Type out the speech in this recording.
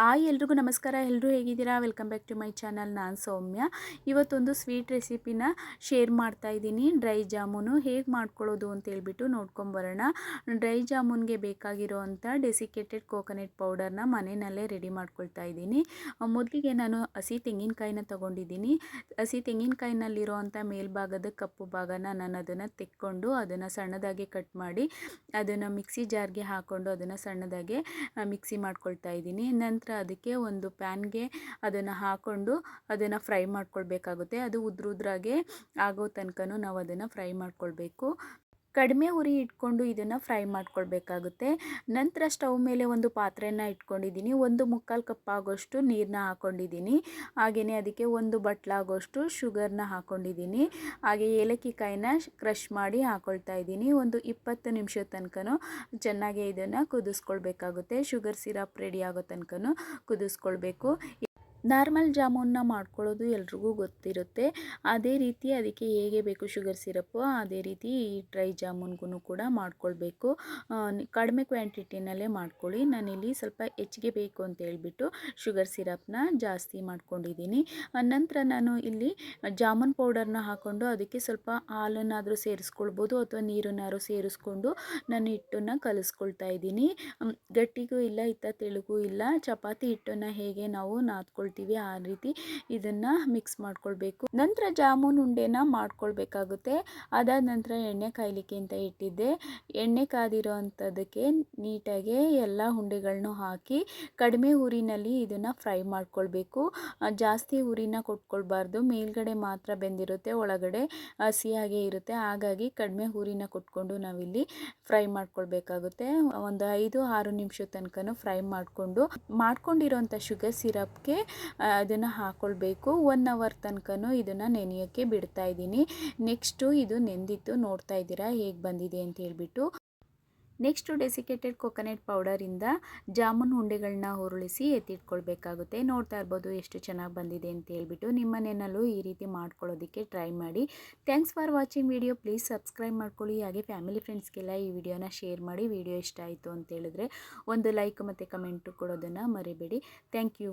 Hi ಎಲ್ರಿಗೂ ನಮಸ್ಕಾರ. ಎಲ್ಲರೂ ಹೇಗಿದ್ದೀರಾ? Welcome back to my channel ನಾನು ಸೌಮ್ಯ. ಇವತ್ತೊಂದು ಸ್ವೀಟ್ ರೆಸಿಪಿನ ಶೇರ್ ಮಾಡ್ತಾ ಇದ್ದೀನಿ. ಡ್ರೈ ಜಾಮೂನು ಹೇಗೆ ಮಾಡ್ಕೊಳ್ಳೋದು ಅಂತ ಹೇಳ್ಬಿಟ್ಟು ನೋಡ್ಕೊಂಬರೋಣ ಡ್ರೈ ಜಾಮೂನ್ಗೆ ಬೇಕಾಗಿರೋ ಅಂಥ ಡೆಸಿಕೇಟೆಡ್ ಕೋಕೋನಟ್ ಪೌಡರ್ನ ಮನೆಯಲ್ಲೇ ರೆಡಿ ಮಾಡ್ಕೊಳ್ತಾ ಇದ್ದೀನಿ. ಮೊದಲಿಗೆ ನಾನು ಹಸಿ ತೆಂಗಿನಕಾಯಿನ ತೊಗೊಂಡಿದ್ದೀನಿ. ಹಸಿ ತೆಂಗಿನಕಾಯಿನಲ್ಲಿರೋ ಅಂಥ ಮೇಲ್ಭಾಗದ ಕಪ್ಪು ಭಾಗನ ನಾನು ಅದನ್ನು ತೆಕ್ಕೊಂಡು ಅದನ್ನು ಸಣ್ಣದಾಗಿ ಕಟ್ ಮಾಡಿ ಅದನ್ನು ಮಿಕ್ಸಿ ಜಾರ್ಗೆ ಹಾಕ್ಕೊಂಡು ಅದನ್ನು ಸಣ್ಣದಾಗಿ ಮಿಕ್ಸಿ ಮಾಡ್ಕೊಳ್ತಾ ಇದ್ದೀನಿ. ನಂತರ ಅದಕ್ಕೆ ಒಂದು ಪ್ಯಾನ್ಗೆ ಅದನ್ನು ಹಾಕ್ಕೊಂಡು ಅದನ್ನು ಫ್ರೈ ಮಾಡ್ಕೊಳ್ಬೇಕಾಗುತ್ತೆ. ಅದು ಉದ್ರ ಉದ್ರಾಗೆ ಆಗೋ ತನಕನೂ ನಾವು ಅದನ್ನು ಫ್ರೈ ಮಾಡ್ಕೊಳ್ಬೇಕು. ಕಡಿಮೆ ಉರಿ ಇಟ್ಕೊಂಡು ಇದನ್ನು ಫ್ರೈ ಮಾಡ್ಕೊಳ್ಬೇಕಾಗುತ್ತೆ. ನಂತರ ಸ್ಟವ್ ಮೇಲೆ ಒಂದು ಪಾತ್ರೆಯನ್ನು ಇಟ್ಕೊಂಡಿದ್ದೀನಿ. ಒಂದು ಮುಕ್ಕಾಲು ಕಪ್ ಆಗೋಷ್ಟು ನೀರನ್ನ ಹಾಕ್ಕೊಂಡಿದ್ದೀನಿ ಹಾಗೆಯೇ ಅದಕ್ಕೆ ಒಂದು ಬಟ್ಲಾಗೋಷ್ಟು ಶುಗರ್ನ ಹಾಕ್ಕೊಂಡಿದ್ದೀನಿ ಹಾಗೆ ಏಲಕ್ಕಿ ಕಾಯಿನ ಕ್ರಷ್ ಮಾಡಿ ಹಾಕ್ಕೊಳ್ತಾ ಇದ್ದೀನಿ. ಒಂದು ಇಪ್ಪತ್ತು ನಿಮಿಷದ ತನಕನೂ ಚೆನ್ನಾಗಿ ಇದನ್ನು ಕುದಿಸ್ಕೊಳ್ಬೇಕಾಗುತ್ತೆ. ಶುಗರ್ ಸಿರಪ್ ರೆಡಿ ಆಗೋ ತನಕನೂ ಕುದಿಸ್ಕೊಳ್ಬೇಕು. ನಾರ್ಮಲ್ ಜಾಮೂನ್ನ ಮಾಡ್ಕೊಳ್ಳೋದು ಎಲ್ರಿಗೂ ಗೊತ್ತಿರುತ್ತೆ. ಅದೇ ರೀತಿ ಅದಕ್ಕೆ ಹೇಗೆ ಬೇಕು ಶುಗರ್ ಸಿರಪ್ಪು, ಅದೇ ರೀತಿ ಈ ಡ್ರೈ ಜಾಮೂನ್ಗೂ ಕೂಡ ಮಾಡ್ಕೊಳ್ಬೇಕು. ಕಡಿಮೆ ಕ್ವಾಂಟಿಟಿನಲ್ಲೇ ಮಾಡ್ಕೊಳ್ಳಿ. ನಾನಿಲ್ಲಿ ಸ್ವಲ್ಪ ಹೆಚ್ಚಿಗೆ ಬೇಕು ಅಂತ ಹೇಳ್ಬಿಟ್ಟು ಶುಗರ್ ಸಿರಪ್ನ ಜಾಸ್ತಿ ಮಾಡ್ಕೊಂಡಿದ್ದೀನಿ. ನಂತರ ನಾನು ಇಲ್ಲಿ ಜಾಮೂನ್ ಪೌಡರ್ನ ಹಾಕ್ಕೊಂಡು ಅದಕ್ಕೆ ಸ್ವಲ್ಪ ಹಾಲನ್ನಾದರೂ ಸೇರಿಸ್ಕೊಳ್ಬೋದು ಅಥವಾ ನೀರನ್ನಾದರೂ ಸೇರಿಸ್ಕೊಂಡು ನಾನು ಹಿಟ್ಟನ್ನು ಕಲಿಸ್ಕೊಳ್ತಾ ಇದ್ದೀನಿ. ಗಟ್ಟಿಗೂ ಇಲ್ಲ ಇತ್ತ ತೆಳುಗೂ ಇಲ್ಲ. ಚಪಾತಿ ಹಿಟ್ಟನ್ನು ಹೇಗೆ ನಾವು ನಾದ್ಕೊಳ್ತೀವಿ ಆ ರೀತಿ ಇದನ್ನು ಮಿಕ್ಸ್ ಮಾಡ್ಕೊಳ್ಬೇಕು. ನಂತರ ಜಾಮೂನ್ ಉಂಡೆನ ಮಾಡ್ಕೊಳ್ಬೇಕಾಗುತ್ತೆ. ಅದಾದ ನಂತರ ಎಣ್ಣೆ ಕಾಯಲಿಕ್ಕೆ ಅಂತ ಇಟ್ಟಿದ್ದೆ. ಎಣ್ಣೆ ಕಾದಿರೋ ಅಂಥದ್ದಕ್ಕೆ ನೀಟಾಗಿ ಎಲ್ಲ ಉಂಡೆಗಳನ್ನೂ ಹಾಕಿ ಕಡಿಮೆ ಊರಿನಲ್ಲಿ ಇದನ್ನು ಫ್ರೈ ಮಾಡ್ಕೊಳ್ಬೇಕು. ಜಾಸ್ತಿ ಊರಿನ ಕೊಟ್ಕೊಳ್ಬಾರ್ದು. ಮೇಲ್ಗಡೆ ಮಾತ್ರ ಬೆಂದಿರುತ್ತೆ, ಒಳಗಡೆ ಹಸಿಯಾಗೇ ಇರುತ್ತೆ. ಹಾಗಾಗಿ ಕಡಿಮೆ ಊರಿನ ಕೊಟ್ಕೊಂಡು ನಾವಿಲ್ಲಿ ಫ್ರೈ ಮಾಡ್ಕೊಳ್ಬೇಕಾಗುತ್ತೆ. ಒಂದು ಐದು ಆರು ನಿಮಿಷ ತನಕನೂ ಫ್ರೈ ಮಾಡಿಕೊಂಡು, ಮಾಡ್ಕೊಂಡಿರೋಂಥ ಶುಗರ್ ಸಿರಪ್ಗೆ ಅದನ್ನು ಹಾಕ್ಕೊಳ್ಬೇಕು ಒನ್ ಅವರ್ ತನಕನೂ ಇದನ್ನು ನೆನೆಯೋಕ್ಕೆ ಬಿಡ್ತಾ ಇದ್ದೀನಿ. ನೆಕ್ಸ್ಟು ಇದು ನೆಂದಿತ್ತು ನೋಡ್ತಾ ಇದ್ದೀರಾ, ಹೇಗೆ ಬಂದಿದೆ ಅಂತ ಹೇಳಿಬಿಟ್ಟು. ನೆಕ್ಸ್ಟು ಡೆಸಿಕೇಟೆಡ್ ಕೊಕೊನೆಟ್ ಪೌಡರಿಂದ ಜಾಮೂನ್ ಉಂಡೆಗಳನ್ನ ಹುರುಳಿಸಿ ಎತ್ತಿಟ್ಕೊಳ್ಬೇಕಾಗುತ್ತೆ. ನೋಡ್ತಾ ಇರ್ಬೋದು ಎಷ್ಟು ಚೆನ್ನಾಗಿ ಬಂದಿದೆ ಅಂತ ಹೇಳ್ಬಿಟ್ಟು. ನಿಮ್ಮ ಮನೆಯಲ್ಲೂ ಈ ರೀತಿ ಮಾಡ್ಕೊಳ್ಳೋದಕ್ಕೆ ಟ್ರೈ ಮಾಡಿ. Thanks for watching video please subscribe ಮಾಡ್ಕೊಳ್ಳಿ. ಹಾಗೆ ಫ್ಯಾಮಿಲಿ ಫ್ರೆಂಡ್ಸ್ಗೆಲ್ಲ ಈ ವಿಡಿಯೋನ ಶೇರ್ ಮಾಡಿ. ವಿಡಿಯೋ ಇಷ್ಟ ಆಯಿತು ಅಂತ ಹೇಳಿದ್ರೆ ಒಂದು ಲೈಕ್ ಮತ್ತು ಕಮೆಂಟು ಕೊಡೋದನ್ನು ಮರಿಬೇಡಿ. Thank you